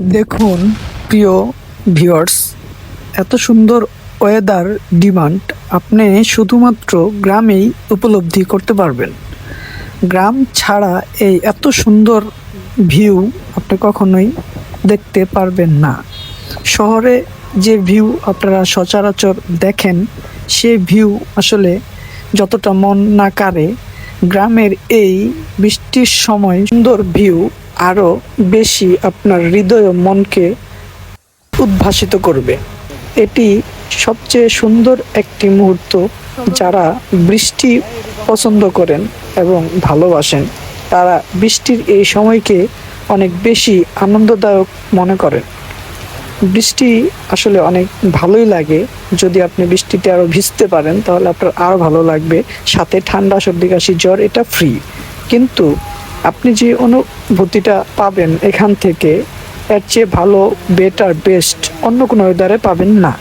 দেখুন, প্রিয় ভিউয়ার্স, এত সুন্দর ওয়েদার ডিমান্ড আপনি শুধুমাত্র গ্রামেই উপলব্ধি করতে পারবেন। গ্রাম ছাড়া এই এত সুন্দর ভিউ আপনি কখনোই দেখতে পারবেন না। শহরে যে ভিউ আপনারা সচরাচর দেখেন, সে ভিউ আসলে যতটা মন না কাড়ে, গ্রামের এই বৃষ্টির সময় সুন্দর ভিউ আরও বেশি আপনার হৃদয় ও মনকে উদ্ভাসিত করবে। এটি সবচেয়ে সুন্দর একটি মুহূর্ত যারা বৃষ্টি পছন্দ করেন এবং ভালোবাসেন। তারা বৃষ্টির এই সময়কে অনেক বেশি আনন্দদায়ক মনে করেন। বৃষ্টি আসলে অনেক ভালোই লাগে। যদি আপনি বৃষ্টিতে আরও ভিজতে পারেন, তাহলে আপনার আরও ভালো লাগবে। সাথে ঠান্ডা, সর্দি, কাশি, জ্বর, এটা ফ্রি কিন্তু আপনি যে অনুভূতিটা পাবেন এখান থেকে, এর চেয়ে ভালো বেটার বেস্ট অন্য কোনো ওয়েদারে পাবেন না।